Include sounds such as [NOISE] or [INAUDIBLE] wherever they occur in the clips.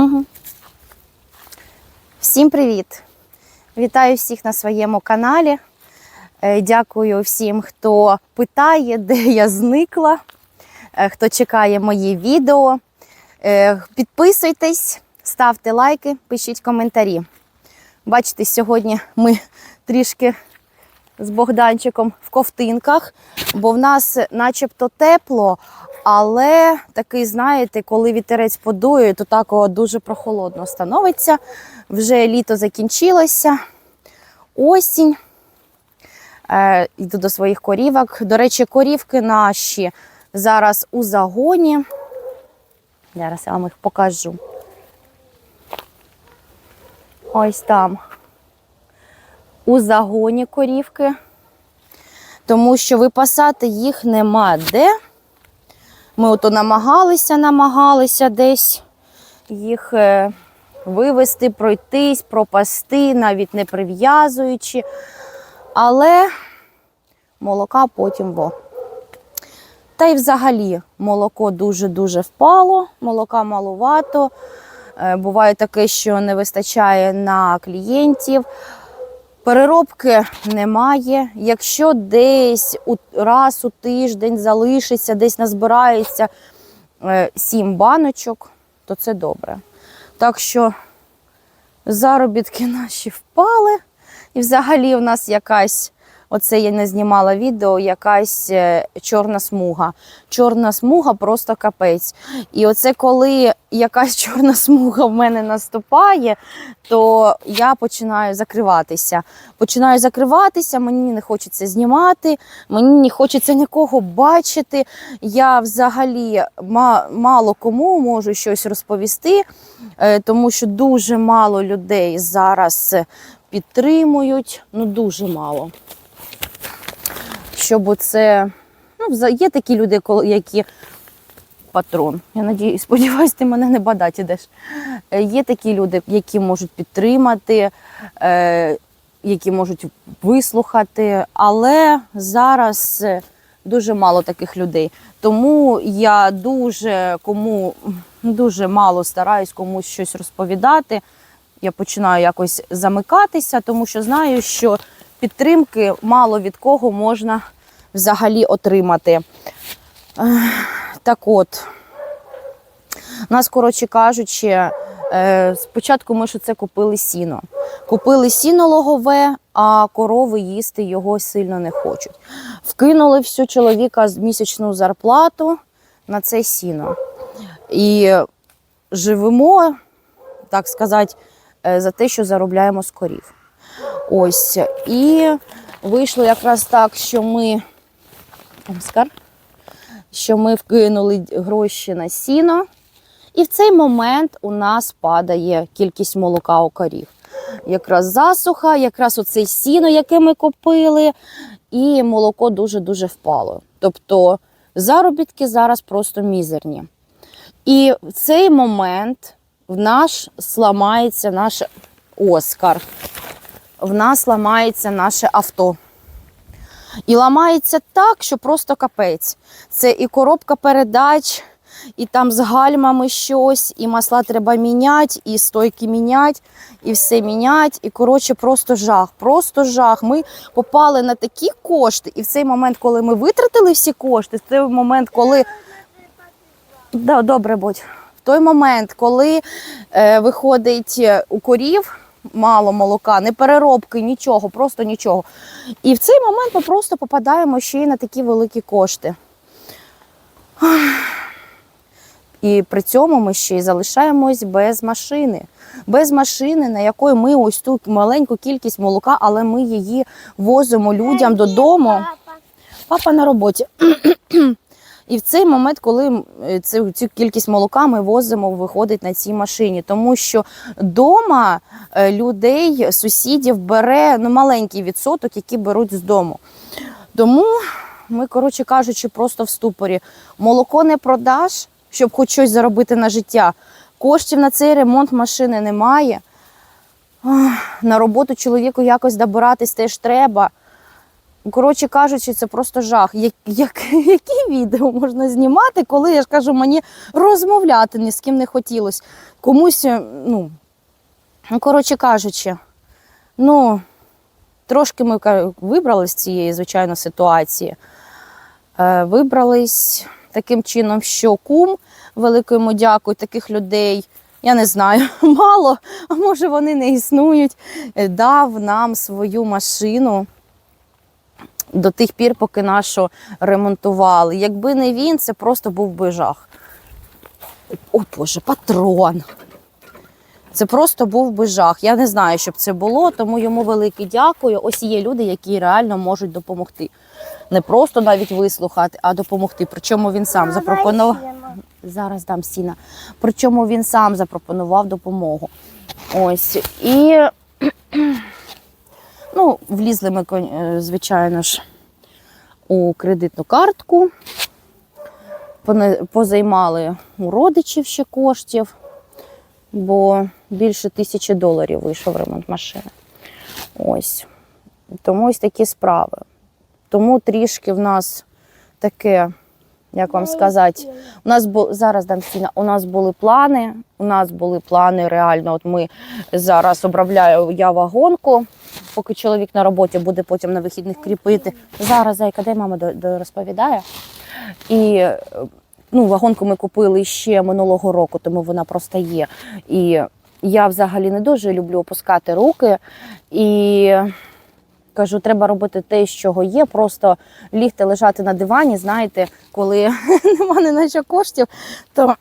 Угу. Всім привіт! Вітаю всіх на своєму каналі. Е, Дякую всім, хто питає, де я зникла, е, хто чекає мої відео. Е, Підписуйтесь, ставте лайки, пишіть коментарі. Бачите, сьогодні ми трішки з Богданчиком в ковтинках, бо в нас начебто тепло, але такий, знаєте, коли вітерець подує, то так дуже прохолодно становиться. Вже літо закінчилося, осінь. Е, йду до своїх корівок. До речі, корівки наші зараз у загоні. Зараз я вам їх покажу. Ось там. У загоні корівки. Тому що випасати їх нема де. Ми ото намагалися, намагалися десь їх е, вивести, пройтись, пропасти, навіть не прив'язуючи. Але молока потім во. Та й взагалі молоко дуже-дуже впало, молока малувато. Е, Буває таке, що не вистачає на клієнтів. Переробки немає. Якщо десь раз у тиждень залишиться, десь назбирається е, сім баночок, то це добре. Так що заробітки наші впали. І взагалі в нас якась, оце я не знімала відео, якась е, чорна смуга. Чорна смуга просто капець. І оце коли якась [LAUGHS] чорна смуга в мене наступає, то я починаю закриватися. Починаю закриватися, мені не хочеться знімати, мені не хочеться нікого бачити. Я взагалі мало кому можу щось розповісти, е, тому що дуже мало людей зараз підтримують, ну дуже мало. Щоб це. Ну, є такі люди, які патрон. Я надію, [LAUGHS] сподіваюся, ти мене не бадать ідеш. Е, Є такі люди, які можуть підтримати, е, які можуть вислухати, але зараз е, дуже мало таких людей. Тому я дуже кому дуже мало стараюсь комусь щось розповідати. Я починаю якось замикатися, тому що знаю, що підтримки мало від кого можна взагалі отримати. Так от, нас, коротше кажучи, е, спочатку ми ж це купили сіно. Купили сіно логове, а корови їсти його сильно не хочуть. Вкинули всю чоловіка з місячну зарплату на це сіно. І живемо, так сказати, е, за те, що заробляємо з корів. Ось. І вийшло якраз так, що ми. Оскар, що ми вкинули гроші на сіно, і в цей момент у нас падає кількість молока у корів. Якраз засуха, якраз оце сіно, яке ми купили, і молоко дуже-дуже впало. Тобто заробітки зараз просто мізерні. І в цей момент в наш сламається наш Оскар, в нас ламається наше авто. І ламається так, що просто капець. Це і коробка передач, і там з гальмами щось, і масла треба міняти, і стойки міняти, і все міняти. І коротше, просто жах. Просто жах. Ми попали на такі кошти, і в цей момент, коли ми витратили всі кошти, в той момент, коли. Да, добре будь. В той момент, коли е, виходить е, у корів мало молока, не переробки, нічого, просто нічого. І в цей момент ми просто попадаємо ще й на такі великі кошти. І при цьому ми ще й залишаємось без машини. Без машини, на якої ми ось ту маленьку кількість молока, але ми її возимо людям додому. Папа на роботі. [CLEARS THROAT] І в цей момент, коли е, цю, цю кількість молока ми возимо, виходить на цій машині, тому що вдома людей, сусідів бере ну, маленький відсоток, які беруть з дому. Тому ми, коротше кажучи, просто в ступорі. Молоко не продаш, щоб хоч щось заробити на життя. Коштів на цей ремонт машини немає. На роботу чоловіку якось добиратись теж треба. Коротше кажучи, це просто жах. Як, як, [LAUGHS] які відео можна знімати, коли я ж кажу, мені розмовляти ні з ким не хотілося. Комусь, е, ну, ну, коротше кажучи, ну, трошки ми вибрались з цієї, звичайно, ситуації. Е, вибрались таким чином, що кум, велике йому дякую, таких людей, я не знаю, [LAUGHS] мало, а може вони не існують, е, дав нам свою машину до тих пір, поки нашу ремонтували. Якби не він, це просто був би жах. О Боже, патрон. Це просто був би жах. Я не знаю, щоб це було, тому йому велике дякую. Ось є люди, які реально можуть допомогти. Не просто навіть вислухати, а допомогти. Причому він сам запропонував. Зараз дам сіна. Причому він сам запропонував допомогу. Ось. І ну, влізли ми, е, звичайно ж, у кредитну картку. Позаймали у родичів ще коштів, бо більше тисячі доларів вийшов ремонт машини. Ось. Тому ось такі справи. Тому трішки в нас таке, як вам сказати, у нас бу... зараз дам стіна. У нас були плани. У нас були плани реально. От ми зараз обробляю я вагонку, поки чоловік на роботі буде потім на вихідних кріпити. Зараз зайка, де мама розповідає. І ну, вагонку ми купили ще минулого року, тому вона просто є. І я взагалі не дуже люблю опускати руки. І кажу, треба робити те, з чого є. Просто лігти, лежати на дивані. Знаєте, коли [LAUGHS] нема ні на що коштів, то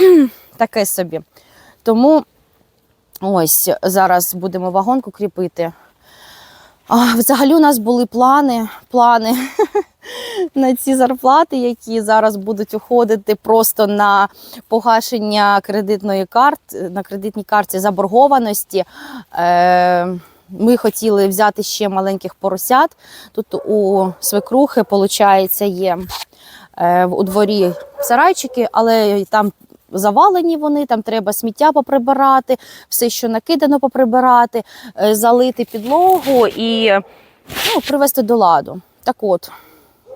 [CLEARS THROAT] таке собі. Тому ось зараз будемо вагонку кріпити. А, взагалі, у нас були плани, плани [LAUGHS] на ці зарплати, які зараз будуть уходити просто на погашення кредитної карти, на кредитній карті заборгованості. Е, ми хотіли взяти ще маленьких поросят. Тут у свекрухи, виходить, є е, у дворі сарайчики, але там завалені вони, там треба сміття поприбирати, все, що накидано, поприбирати, е, залити підлогу і ну, привести до ладу. Так от,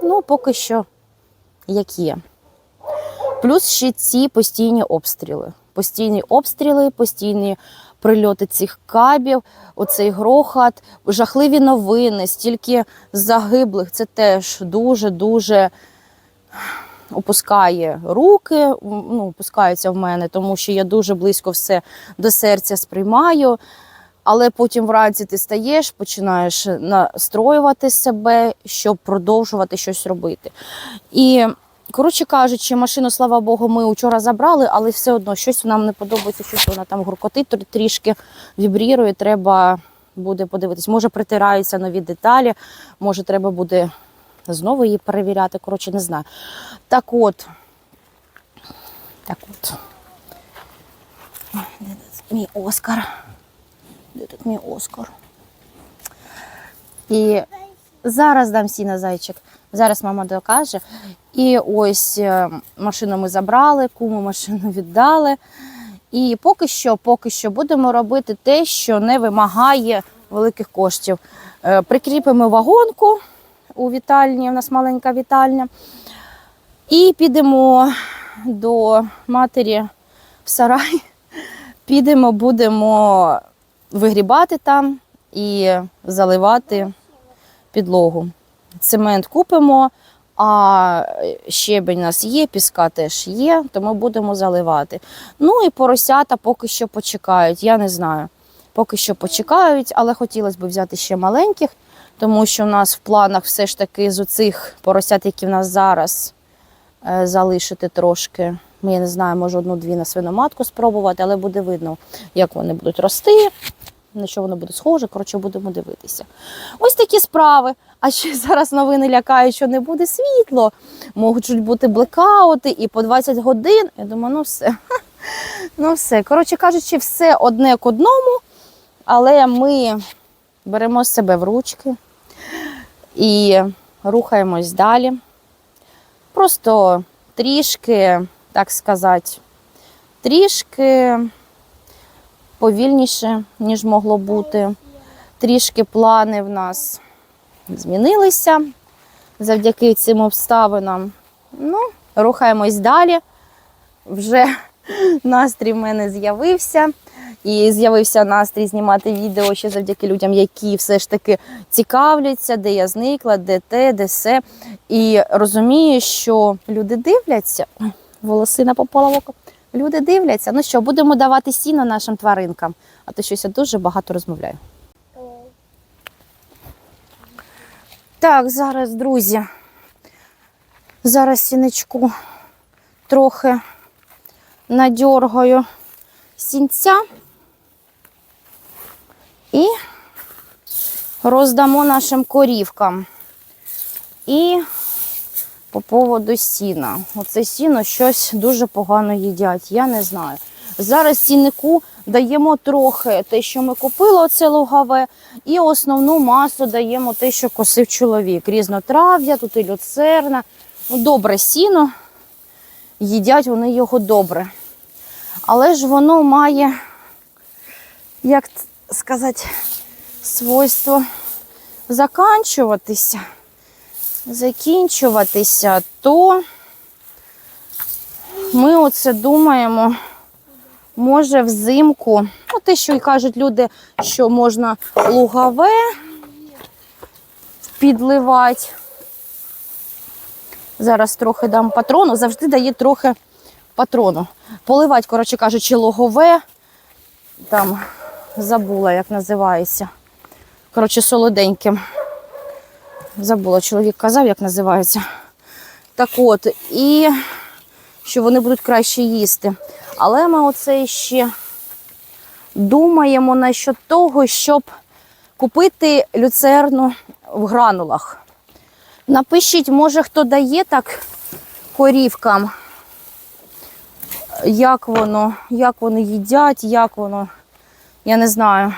ну поки що як є. Плюс ще ці постійні обстріли. Постійні обстріли, постійні прильоти цих кабів, оцей грохот, жахливі новини, стільки загиблих. Це теж дуже-дуже опускає руки, ну, опускаються в мене, тому що я дуже близько все до серця сприймаю. Але потім вранці ти стаєш, починаєш настроювати себе, щоб продовжувати щось робити. І, коротше кажучи, машину, слава Богу, ми вчора забрали, але все одно щось нам не подобається, щось вона там гуркотить трішки, вібрірує. Треба буде подивитись. Може, притираються нові деталі, може, треба буде знову її перевіряти. Коротше, не знаю. Так от. Так от. Де тут мій Оскар? Де тут мій Оскар? І зараз дам сіна зайчик. Зараз мама докаже. І ось е, машину ми забрали, куму машину віддали. І поки що, поки що будемо робити те, що не вимагає великих коштів. Е, Прикріпимо вагонку у вітальні, у нас маленька вітальня. І підемо до матері в сарай. Підемо, будемо вигрібати там і заливати підлогу. Цемент купимо, а щебень у нас є, піска теж є, тому будемо заливати. Ну і поросята поки що почекають, я не знаю. Поки що почекають, але хотілося б взяти ще маленьких, тому що в нас в планах все ж таки з оцих поросят, які в нас зараз, е, залишити трошки. Ну, Я не знаю, може одну-дві на свиноматку спробувати, але буде видно, як вони будуть рости, на що воно буде схоже. Коротше, будемо дивитися. Ось такі справи. А ще [LAUGHS] зараз новини лякають, що не буде світло. Можуть бути блекаути і по 20 годин. Я думаю, ну все. [LAUGHS] Ну все. Коротше кажучи, все одне к одному, але ми беремо себе в ручки і рухаємось далі. Просто трішки, так сказати, трішки повільніше, ніж могло бути. Трішки плани в нас змінилися завдяки цим обставинам. Ну, рухаємось далі. Вже [LAUGHS] настрій в мене з'явився. І з'явився настрій знімати відео ще завдяки людям, які все ж таки цікавляться, де я зникла, де те, де все. І розумію, що люди дивляться. Волосина попала в око. Люди дивляться. Ну що, будемо давати сіно нашим тваринкам, а то щось я дуже багато розмовляю. Так, зараз, друзі. Зараз сінечку трохи надьоргаю сінця і роздамо нашим корівкам. І по поводу сіна. Оце сіно щось дуже погано їдять, я не знаю. Зараз сіннику даємо трохи те, що ми купили, оце лугове, і основну масу даємо те, що косив чоловік. Різнотрав'я, тут і люцерна. Ну, добре сіно, їдять вони його добре. Але ж воно має, як сказати, свойство заканчуватися, закінчуватися, то ми оце думаємо, може взимку, ну те, що й кажуть люди, що можна лугове підливати. Зараз трохи дам патрону, завжди дає трохи патрону. Поливати, коротше кажучи, логове. Там забула, як називається. Коротше, солоденьким. Забула, чоловік казав, як називається. Так от, і що вони будуть краще їсти. Але ми оце ще думаємо насчет того, щоб купити люцерну в гранулах. Напишіть, може, хто дає так корівкам, як воно, як вони їдять, як воно, я не знаю.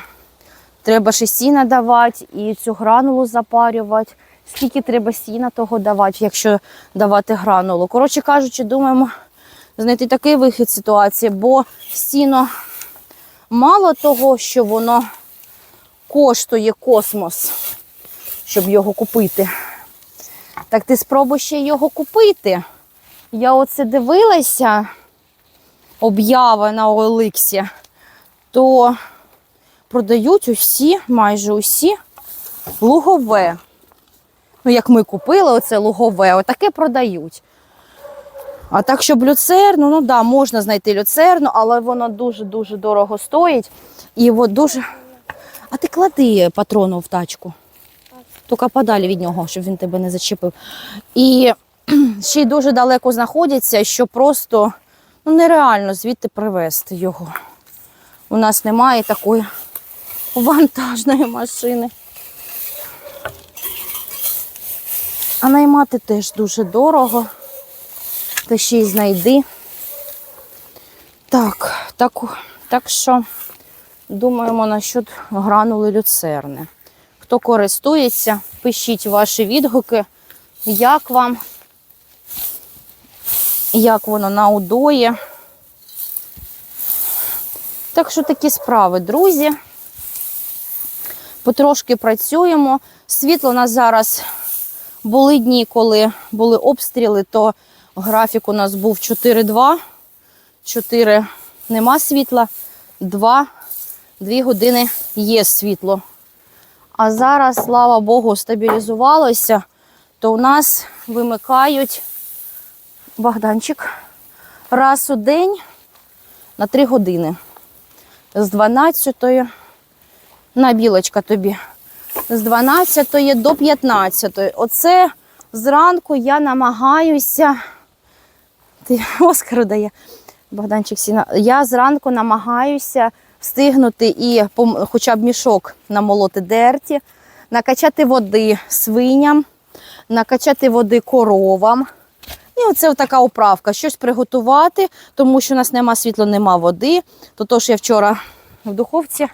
Треба ще сіна давати і цю гранулу запарювати. Скільки треба сіна того давати, якщо давати гранулу. Коротше кажучи, думаємо знайти такий вихід ситуації, бо сіно мало того, що воно коштує космос, щоб його купити. Так ти спробуй ще його купити. Я оце дивилася, об'яви на OLX, то продають усі, майже усі лугове. Ну, як ми купили, оце лугове, отаке продають. А так, щоб люцерну, ну да, можна знайти люцерну, але воно дуже-дуже дорого стоїть. І от дуже. А ти клади патрону в тачку. Тільки подалі від нього, щоб він тебе не зачепив. І [CLEARS THROAT] ще й дуже далеко знаходяться, що просто ну, нереально звідти привезти його. У нас немає такої вантажної машини. А наймати теж дуже дорого. Та ще й знайди. Так, так, так що думаємо насчет гранули люцерни. Хто користується, пишіть ваші відгуки, як вам, як воно на удої. Так що такі справи, друзі. Потрошки працюємо. Світло у нас зараз були дні, коли були обстріли, то графік у нас був 4-2. 4 нема світла, 2, 2 години є світло. А зараз, слава Богу, стабілізувалося, то у нас вимикають Богданчик раз у день на 3 години. З 12 на білочка тобі. З 12 до 15. Оце зранку я намагаюся. Ти [LAUGHS] Оскар дає. Богданчик Сіна. Я зранку намагаюся встигнути і хоча б мішок намолоти дерті, накачати води свиням, накачати води коровам. І оце така управка. Щось приготувати, тому що у нас нема світла, нема води. То то ж я вчора в духовці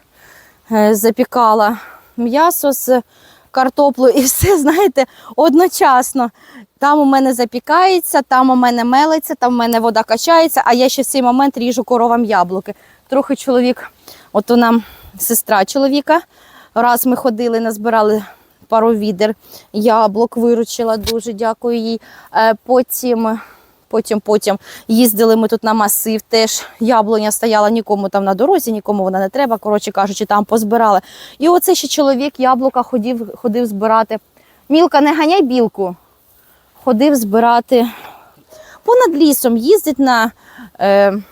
е, запікала м'ясо з картоплею і все, [LAUGHS] знаєте, одночасно. Там у мене запікається, там у мене мелиться, там у мене вода качається, а я ще в цей момент ріжу коровам яблуки. Трохи чоловік, от нам сестра чоловіка. Раз ми ходили, назбирали пару відер яблук виручила. Дуже дякую їй. Е, Потім, потім, потім їздили ми тут на масив. Теж яблуня стояла нікому там на дорозі, нікому вона не треба. Коротше кажучи, там позбирали. І оце ще чоловік яблука ходив, ходив збирати. Мілка, не ганяй білку. Ходив збирати понад лісом, їздить на. Е,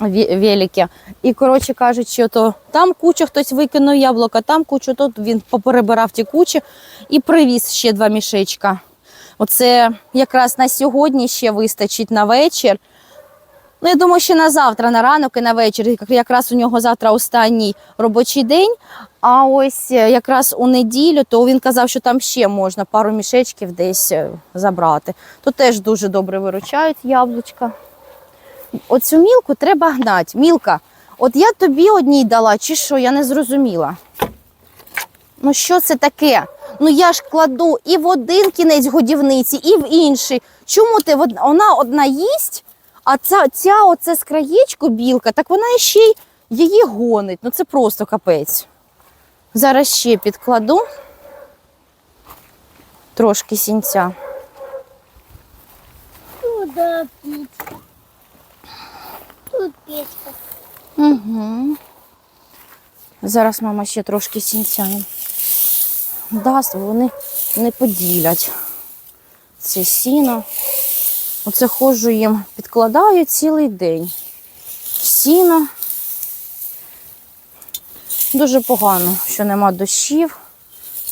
велике. І, коротше кажучи, то там кучу хтось викинув яблука, там кучу, тут він поперебирав ті кучі і привіз ще два мішечка. Оце якраз на сьогодні ще вистачить на вечір. Ну, я думаю, ще на завтра, на ранок і на вечір. Якраз у нього завтра останній робочий день. А ось е, якраз у неділю, то він казав, що там ще можна пару мішечків десь е, забрати. Тут теж дуже добре виручають яблучка. Оцю мілку треба гнати. Мілка, от я тобі одній дала, чи що, я не зрозуміла. Ну, що це таке? Ну я ж кладу і в один кінець годівниці, і в інший. Чому ти вона одна їсть, а ця, ця оце з краєчку білка, так вона ще й її гонить. Ну це просто капець. Зараз ще підкладу трошки сінця. Туда печка. Тут печка. Угу. Зараз мама ще трошки сінця дасть, вони не поділять це сіно. Оце ходжу їм, підкладаю цілий день. Сіно. Дуже погано, що нема дощів.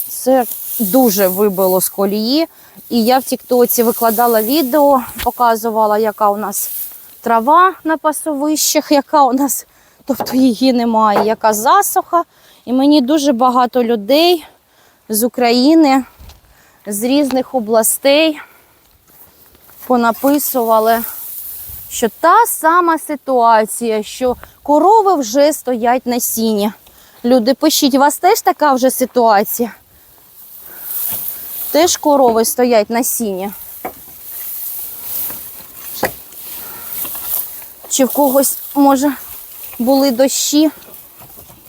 Це дуже вибило з колії. І я в Тіктоці викладала відео, показувала, яка у нас трава на пасовищах, яка у нас, тобто її немає, яка засуха. І мені дуже багато людей з України, з різних областей понаписували, що та сама ситуація, що корови вже стоять на сіні. Люди, пишіть, у вас теж така вже ситуація? Теж корови стоять на сіні. Чи в когось, може, були дощі,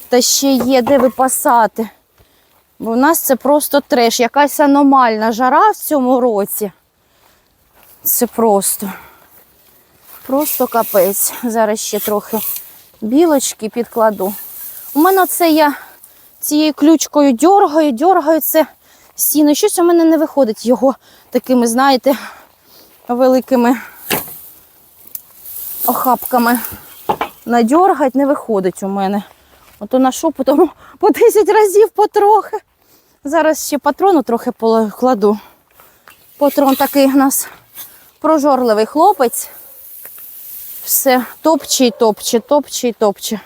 та ще є де випасати. Бо в нас це просто треш, якась аномальна жара в цьому році. Це просто, просто капець. Зараз ще трохи білочки підкладу. У мене це я цією ключкою дьоргаю, дьоргаю це сіно. Щось у мене не виходить його такими, знаєте, великими охапками надьоргать не виходить у мене. Ото на що потім по 10 разів потрохи. Зараз ще патрону трохи покладу. Патрон такий у нас прожорливий хлопець. Все топче і топче, топче і топче.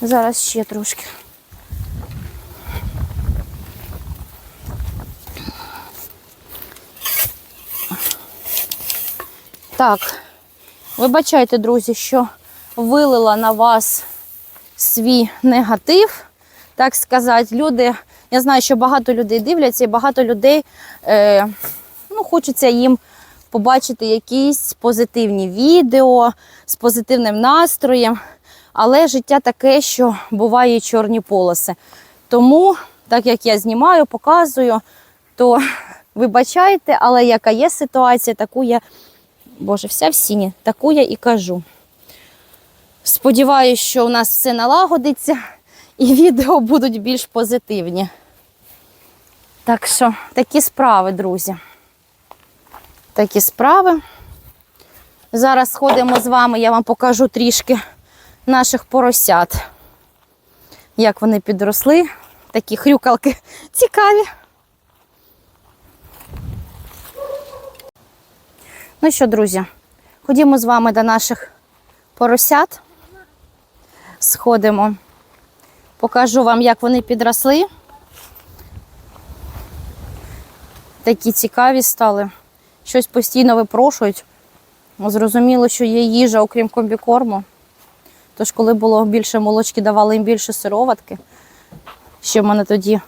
Зараз ще трошки. Так, вибачайте, друзі, що вилила на вас свій негатив, так сказати. Люди, я знаю, що багато людей дивляться, і багато людей е, ну, хочеться їм побачити якісь позитивні відео з позитивним настроєм. Але життя таке, що буває чорні полоси. Тому, так як я знімаю, показую, то [LAUGHS] вибачайте, але яка є ситуація, таку я, Боже, вся в сіні, таку я і кажу. Сподіваюсь, що у нас все налагодиться і відео будуть більш позитивні. Так що такі справи, друзі. Такі справи. Зараз сходимо з вами, я вам покажу трішки наших поросят. Як вони підросли. Такі хрюкалки цікаві. Ну що, друзі, ходімо з вами до наших поросят. Сходимо. Покажу вам, як вони підросли. Такі цікаві стали. Щось постійно випрошують. Ну, Зрозуміло, що є їжа, окрім комбікорму. Тож, коли було більше молочки, давали їм більше сироватки. Ще в мене тоді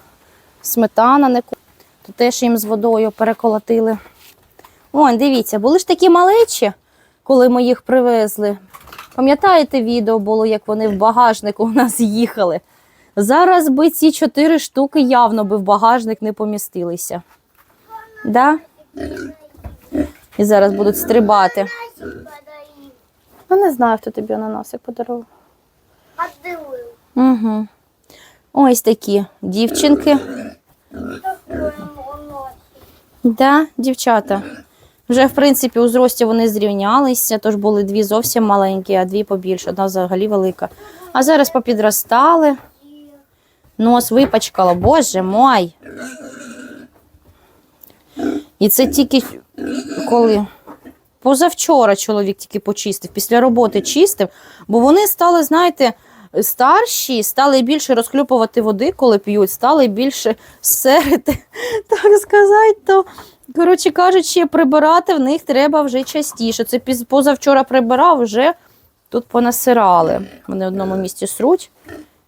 сметана не то теж їм з водою переколотили. Ой, дивіться, були ж такі малечі, коли ми їх привезли. Пам'ятаєте, відео було, як вони в багажнику у нас їхали? Зараз би ці чотири штуки явно би в багажник не помістилися. Да? І зараз будуть стрибати. Ну, не знаю, хто тобі ананасик подарував. Угу. Ось такі дівчинки. Да, дівчата. Вже, в принципі, у зрості вони зрівнялися, тож були дві зовсім маленькі, а дві побільше, одна взагалі велика. А зараз попідростали. Нос випачкала, боже мой. І це тільки коли. Позавчора чоловік тільки почистив, після роботи чистив, бо вони стали, знаєте, старші, стали більше розхлюпувати води, коли п'ють, стали більше серити, [LAUGHS] так сказати, то, коротше кажучи, прибирати в них треба вже частіше. Це позавчора прибирав, вже тут понасирали. Вони в одному місці сруть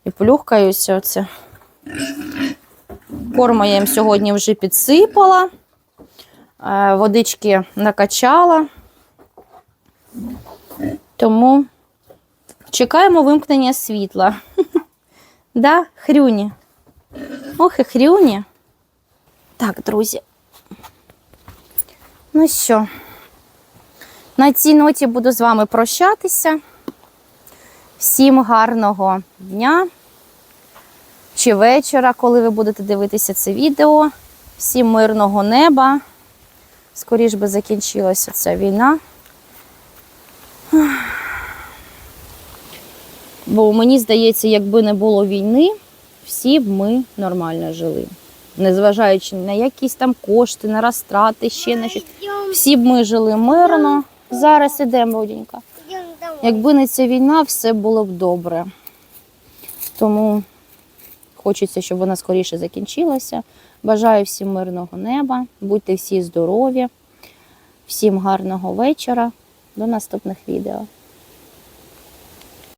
і плюхкаються. Оце. Корма я їм сьогодні вже підсипала, е, водички накачала. Тому чекаємо вимкнення світла. [LAUGHS] Да, хрюні. Ох, і хрюні. Так, друзі. Ну що, на цій ноті буду з вами прощатися. Всім гарного дня чи вечора, коли ви будете дивитися це відео. Всім мирного неба. Скоріш би закінчилася ця війна. Бо мені здається, якби не було війни, всі б ми нормально жили. Незважаючи на якісь там кошти, на розтрати, ще на щось. Всі б ми жили мирно. Зараз ідемо, Бодінька. Якби не ця війна, все було б добре. Тому хочеться, щоб вона скоріше закінчилася. Бажаю всім мирного неба, будьте всі здорові, всім гарного вечора. До наступних відео.